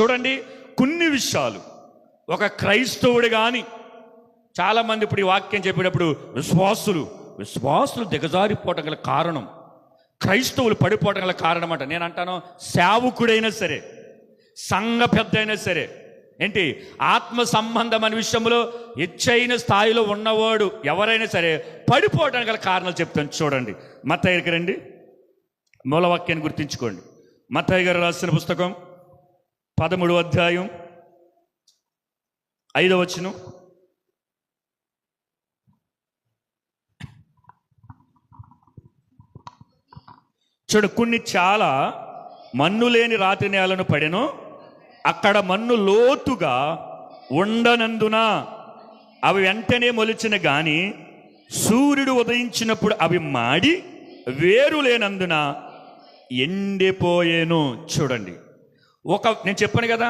చూడండి కొన్ని విషయాలు. ఒక క్రైస్తవుడు కానీ చాలామంది ఇప్పుడు ఈ వాక్యం చెప్పేటప్పుడు విశ్వాసులు విశ్వాసులు దిగజారిపోవటం గల కారణం. క్రైస్తవులు పడిపోవటం గల కారణం అంట నేను అంటాను సేవకుడైనా సరే సంఘ పెద్ద అయినా సరే ఏంటి ఆత్మ సంబంధం అనే విషయంలో ఎచ్చైన స్థాయిలో ఉన్నవాడు ఎవరైనా సరే పడిపోవడానికి గల కారణాలు చెప్తాను. చూడండి మత్తయ్యకి రండి. మూలవాక్యాన్ని గుర్తుంచుకోండి. మత్తయ్య గారు రాసిన పుస్తకం పదమూడు అధ్యాయం ఐదవ వచనం. చూడు కొన్ని చాలా మన్ను లేని రాతి నేలను పడెను అక్కడ మన్ను లోతుగా ఉండనందున అవి వెంటనే మొలిచిన గాని సూర్యుడు ఉదయించినప్పుడు అవి మాడి వేరు లేనందున ఎండిపోయేను. చూడండి. ఒక నేను చెప్పాను కదా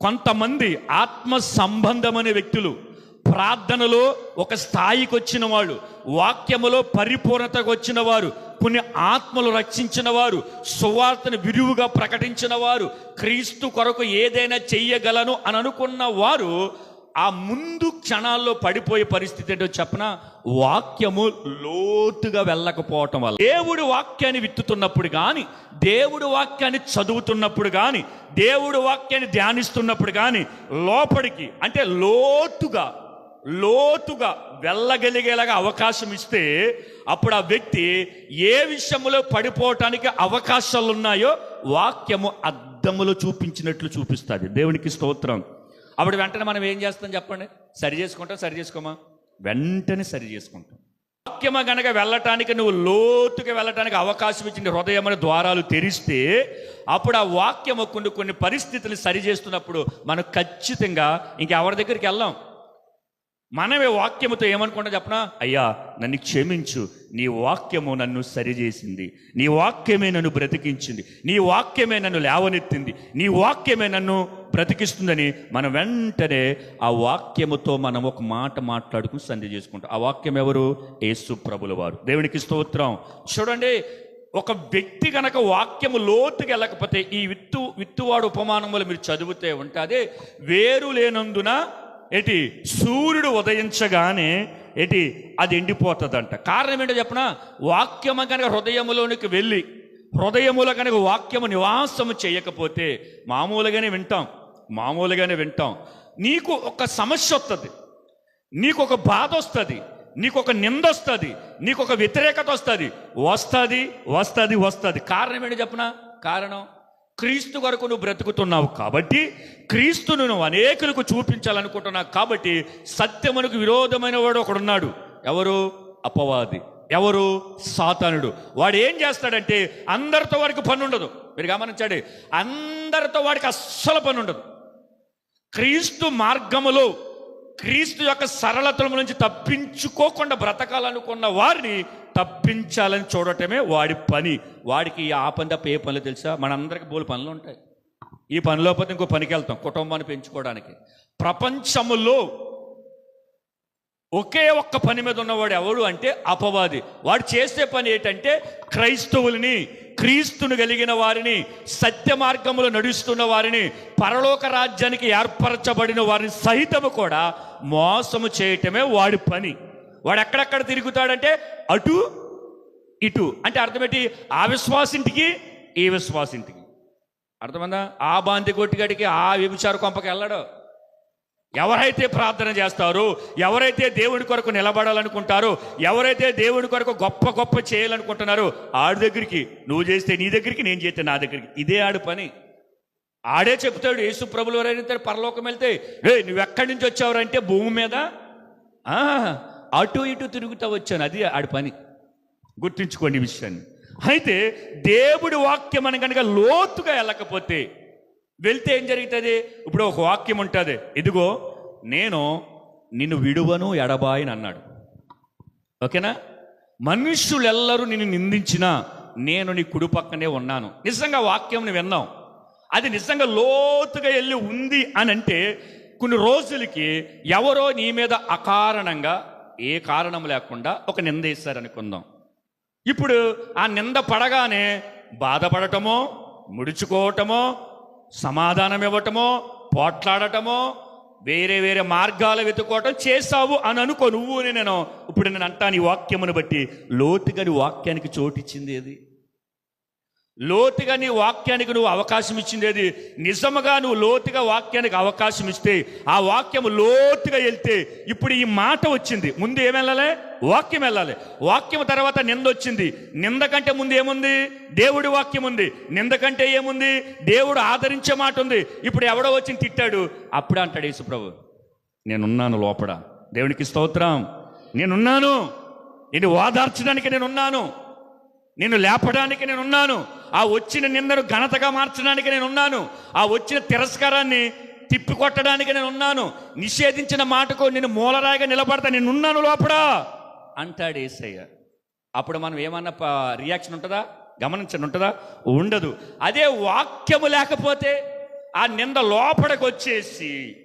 కొంతమంది ఆత్మ సంబంధమనే వ్యక్తులు ప్రార్థనలో ఒక స్థాయికి వచ్చిన వాళ్ళు వాక్యములో పరిపూర్ణతకు వచ్చిన వారు కొన్ని ఆత్మలు రక్షించిన వారు సువార్తను విరువుగా ప్రకటించిన వారు క్రీస్తు కొరకు ఏదైనా చెయ్యగలను అని అనుకున్న వారు ఆ ముందు క్షణాల్లో పడిపోయే పరిస్థితి ఏంటో చెప్పన? వాక్యము లోతుగా వెళ్ళకపోవటం వల్ల. దేవుడు వాక్యాన్ని విత్తుతున్నప్పుడు కానీ దేవుడు వాక్యాన్ని చదువుతున్నప్పుడు కానీ దేవుడు వాక్యాన్ని ధ్యానిస్తున్నప్పుడు కానీ లోపలికి అంటే లోతుగా లోతుగా వెళ్ళగలిగేలాగా అవకాశం ఇస్తే అప్పుడు ఆ వ్యక్తి ఏ విషయంలో పడిపోవటానికి అవకాశాలు ఉన్నాయో వాక్యము అద్దములో చూపించినట్లు చూపిస్తుంది. దేవునికి స్తోత్రం. అప్పుడు వెంటనే మనం ఏం చేస్తాం చెప్పండి? సరి చేసుకుంటాం సరి చేసుకోమా? వెంటనే సరి చేసుకుంటాం. వాక్యమ గనక వెళ్ళటానికి నువ్వు లోతుగా వెళ్ళటానికి అవకాశం ఇచ్చిన హృదయమైన ద్వారాలు తెరిస్తే అప్పుడు ఆ వాక్యము కొన్ని కొన్ని పరిస్థితులు సరి చేస్తున్నప్పుడు మనం ఖచ్చితంగా ఇంకెవరి దగ్గరికి వెళ్ళాం? మనమే వాక్యముతో ఏమనుకుంటా చెప్పనా? అయ్యా నన్ను క్షమించు. నీ వాక్యము నన్ను సరిచేసింది నీ వాక్యమే నన్ను బ్రతికించింది. నీ వాక్యమే నన్ను లేవనెత్తింది. నీ వాక్యమే నన్ను బ్రతికిస్తుందని మనం వెంటనే ఆ వాక్యముతో మనం ఒక మాట మాట్లాడుకుని సంధి చేసుకుంటాం. ఆ వాక్యం ఎవరు? యేసు ప్రభుల వారు. దేవునికి స్తోత్రం. చూడండి ఒక వ్యక్తి కనుక వాక్యము లోతుకి వెళ్ళకపోతే ఈ విత్తు విత్తువాడు ఉపమానములు మీరు చదివితే ఉంటుంది వేరు లేనందున ఏటి? సూర్యుడు ఉదయించగానే ఏటి? అది ఎండిపోతుందంట. కారణం ఏంటో చెప్పనా? వాక్యము కనుక హృదయములోనికి వెళ్ళి హృదయములో కనుక వాక్యము నివాసము చేయకపోతే మామూలుగానే వింటాం. మామూలుగానే వింటాం. నీకు ఒక సమస్య వస్తుంది. నీకు ఒక బాధ వస్తుంది. నీకు ఒక నింద వస్తుంది. నీకు ఒక వ్యతిరేకత వస్తుంది. వస్తుంది వస్తుంది వస్తుంది. కారణం ఏంటి చెప్పనా? కారణం క్రీస్తు కొరకు నువ్వు బ్రతుకుతున్నావు కాబట్టి క్రీస్తును నువ్వు అనేకులకు చూపించాలనుకుంటున్నావు కాబట్టి సత్యమునకు విరోధమైన వాడు ఒకడున్నాడు. ఎవరు? అపవాది. ఎవరు? సాతానుడు. వాడు ఏం చేస్తాడంటే అందరితో వాడికి పని ఉండదు మీరు గమనించండి. అందరితో వాడికి అస్సలు పని ఉండదు క్రీస్తు మార్గములో క్రీస్తు యొక్క సరళతల నుంచి తప్పించుకోకుండా బ్రతకాలనుకున్న వారిని తప్పించాలని చూడటమే వాడి పని. వాడికి ఆ పని తప్ప ఏ పనులు తెలుసా? మనందరికి బోలు పనులు ఉంటాయి. ఈ పనిలో పోతే ఇంకో పనికి వెళ్తాం కుటుంబాన్ని పెంచుకోవడానికి. ప్రపంచములో ఒకే ఒక్క పని మీద ఉన్నవాడు ఎవడు అంటే అపవాది. వాడు చేసే పని ఏంటంటే క్రైస్తవుల్ని క్రీస్తును కలిగిన వారిని సత్య మార్గంలో నడుస్తున్న వారిని పరలోక రాజ్యానికి ఏర్పరచబడిన వారిని సహితము కూడా మోసము చేయటమే వాడి పని. వాడు ఎక్కడెక్కడ తిరుగుతాడంటే అటు ఇటు. అంటే అర్థమేంటి? ఆ విశ్వాసింటికి ఈ విశ్వాసింటికి. అర్థమైందా? ఆ బాంతి కొట్టిగడికి ఆ వ్యభిచార కొంపకి వెళ్ళడు. ఎవరైతే ప్రార్థన చేస్తారో ఎవరైతే దేవుడి కొరకు నిలబడాలనుకుంటారో ఎవరైతే దేవుడి కొరకు గొప్ప గొప్ప చేయాలనుకుంటున్నారో ఆడి దగ్గరికి నువ్వు చేస్తే నీ దగ్గరికి నేను చేస్తే నా దగ్గరికి. ఇదే ఆడు పని. ఆడే చెప్తాడు యేసు ప్రభులు ఎవరైతే పరలోకం వెళ్తే రే నువ్వు ఎక్కడి నుంచి వచ్చావురంటే భూమి మీద. అటు ఇటు తిరుగుతా వచ్చాను. అది ఆడి పని. గుర్తుంచుకోండి విషయాన్ని. అయితే దేవుడి వాక్యం అని కనుక లోతుగా వెళ్ళకపోతే వెళ్తే ఏం జరుగుతుంది? ఇప్పుడు ఒక వాక్యం ఉంటుంది. ఇదిగో నేను నిన్ను విడువను ఎడబాయిని అన్నాడు. ఓకేనా? మనుష్యులెల్లరూ నిన్ను నిందించినా నేను నీ కుడి పక్కనే ఉన్నాను. నిజంగా వాక్యంని విన్నాం. అది నిజంగా లోతుగా వెళ్ళి ఉంది అని అంటే కొన్ని రోజులకి ఎవరో నీ మీద అకారణంగా ఏ కారణం లేకుండా ఒక నింద వేశారనుకుందాం. ఇప్పుడు ఆ నింద పడగానే బాధపడటమో ముడుచుకోవటమో సమాధానం ఇవ్వటమో పోట్లాడటమో వేరే వేరే మార్గాలు వెతుక్కోవటం చేసావు అని అనుకో నువ్వు నేను. ఇప్పుడు నేను అంటాను ఈ వాక్యమును బట్టి లోతుగా వాక్యానికి చోటిచ్చింది ఏది? లోతుగా నీ వాక్యానికి నువ్వు అవకాశం ఇచ్చిందేది? నిజముగా నువ్వు లోతుగా వాక్యానికి అవకాశం ఇస్తే ఆ వాక్యం లోతుగా వెళ్తే ఇప్పుడు ఈ మాట వచ్చింది. ముందు ఏం వెళ్ళాలి? వాక్యం వెళ్ళాలి. వాక్యం తర్వాత నింద వచ్చింది. నింద కంటే ముందు ఏముంది? దేవుడి వాక్యం ఉంది. నింద కంటే ఏముంది? దేవుడు ఆదరించే మాట ఉంది. ఇప్పుడు ఎవడో వచ్చి తిట్టాడు? అప్పుడు అంటాడు యేసుప్రభు నేనున్నాను లోపల. దేవునికి స్తోత్రం. నేనున్నాను. నేను ఓదార్చడానికి నేనున్నాను. నేను లేపడానికి నేను ఉన్నాను ఆ వచ్చిన నిందను ఘనతగా మార్చడానికి నేను ఉన్నాను. ఆ వచ్చిన తిరస్కారాన్ని తిప్పికొట్టడానికి నేను ఉన్నాను. నిషేధించిన మాటకు నేను మూలరాయిగా నిలబడతా నేను ఉన్నాను లోపల అంటాడు ఏసయ్య. అప్పుడు మనం ఏమన్నా రియాక్షన్ ఉంటుందా? గమనించండి ఉంటుందా? ఉండదు. అదే వాక్యము లేకపోతే ఆ నింద లోపడకొచ్చేసి వచ్చేసి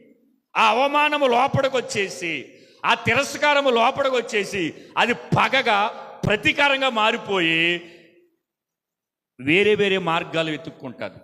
ఆ అవమానము లోపలికి వచ్చేసి ఆ తిరస్కారము లోపలికి వచ్చేసి అది పగగా ప్రతీకారంగా మారిపోయి వేరే వేరే మార్గాలు వెతుక్కుంటుంది.